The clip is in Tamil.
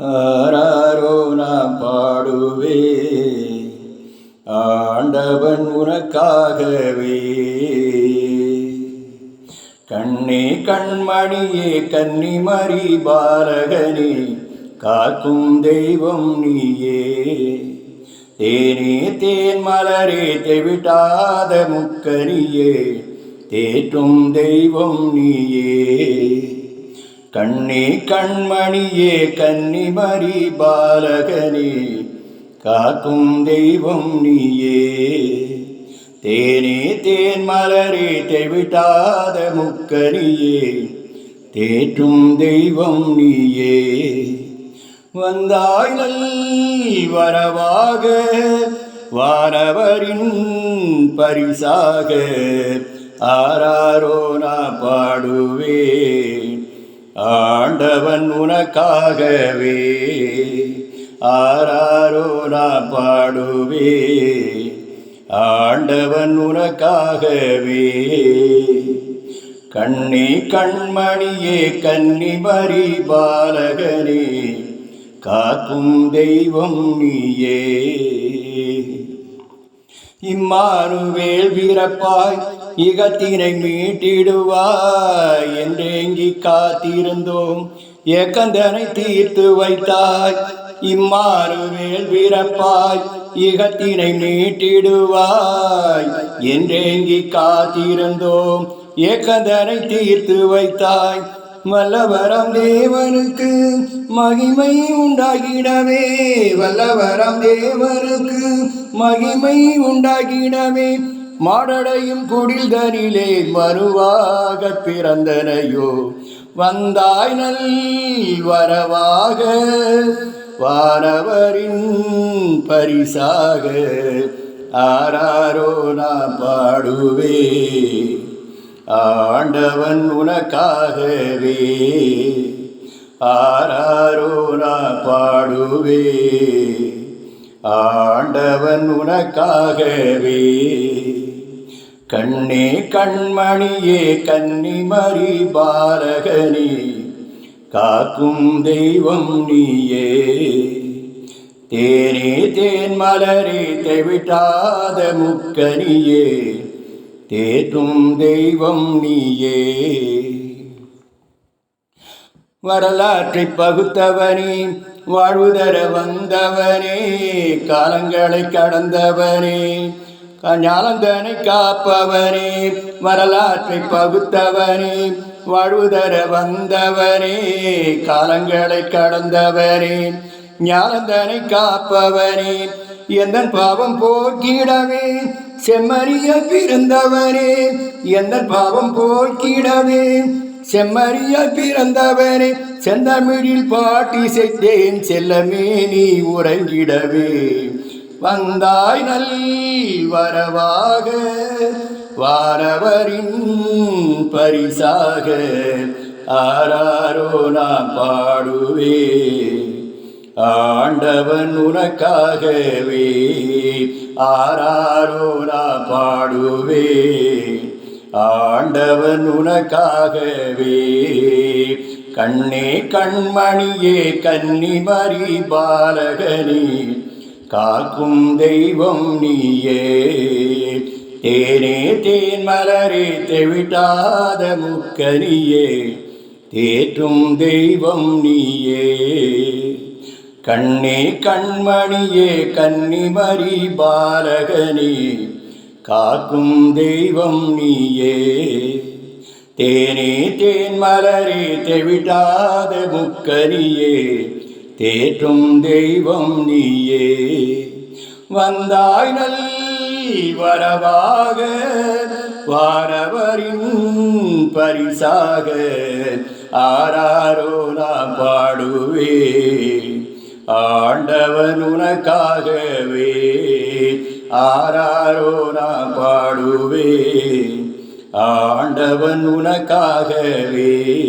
ஆராரோ நான் பாடுவே. ஆண்டவன் உனக்காகவே. கண்ணே கண்மணியே கன்னிமரி பாலகனே காக்கும் தெய்வம் நீயே. தேனே தேன் மலரே தெவிட்டாத முக்கரியே தேற்றும் தெய்வம் நீயே. கண்ணே கண்மணியே கன்னிமரி பாலகனே காக்கும் தெய்வம் நீயே. தேனே தேன் மலரே தெவிட்டாத முக்கரியே தேற்றும் தெய்வம் நீயே. வந்தாய் வரவாக வானவரின் பரிசாக ஆராரோ நான் பாடுவே ஆண்டவன் உனக்காகவே ஆராரோ நான் பாடுவே. ஆண்டவன் உனக்காகவே கண்ணி கண்மணியே கன்னி மறி பாலகனே காக்கும் தெய்வம் நீயே. இம்மானுவேல் பிறப்பாய் இகத்தினை மீட்டிடுவாய். என்றேங்கி காத்திருந்தோம். ஏக்கந்தனை தீர்த்து வைத்தாய். இம்மாறு மேல் பிறப்பாய். இகத்தினை மீட்டிடுவாய். என்றேங்கி காத்திருந்தோம். ஏக்கந்தனை தீர்த்து வைத்தாய். வல்லவரம் தேவனுக்கு மகிமை உண்டாகிடவே. வல்லவரம் தேவனுக்கு மகிமை உண்டாகிடவே. மாடடையும் குடில்தனிலே மறுவாக பிறந்தனையோ வந்தாய் நல் வரவாக வானவரின் பரிசாக ஆராரோ நான் பாடுவே ஆண்டவன் உனக்காகவே ஆராரோ நான் பாடுவே ஆண்டவன் உனக்காகவே. கண்ணே கண்மணியே கன்னிமரி பாலகனே காக்கும் தெய்வம் நீயே. தேனே தேன் மலரே தெவிட்டாத முக்கனியே தேற்றும் தெய்வம் நீயே. வரலாற்றை பகுத்தவனே வாழ்வுதர வந்தவனே காலங்களை கடந்தவனே ஞானந்தனை காப்பவனே வரலாற்றை பகுத்தவனே வாழ்வுதர வந்தவனே காலங்களை கடந்தவனே ஞானந்தனை காப்பவனே எந்த பாவம் போக்கிடவே செம்மறிய பிறந்தவனே எந்த பாவம் போக்கிடவே செம்மறிய பிறந்தவனே செந்தமிழில் பாட்டி செய்தேன் செல்லமே நீ உறங்கிடவே. வந்தாய் நல் வரவாக வாரவரின் பரிசாக ஆராரோ நான் பாடுவே ஆண்டவன் உனக்காகவே ஆராரோ நான் பாடுவே ஆண்டவன் உனக்காகவே கண்ணே கண்மணியே கன்னிமரி பாலகனே காக்கும் தெய்வம் நீயே. தேனே தேன் மலரே தெவிட்டாத முக்கனியே. தேற்றும் தெய்வம் நீயே. கண்ணே கண்மணியே கன்னிமரி பாலகனே. காக்கும் தெய்வம் நீயே. தேனே தேன் மலரே தெவிட்டாத முக்கனியே. தேற்றும் தெய்வம் நீயே. வந்தாய் நல் வரவாக வாரவரின் பரிசாக ஆராரோ நான் பாடுவே. ஆண்டவன் உனக்காகவே ஆராரோ நான் பாடுவே. ஆண்டவன் உனக்காகவே.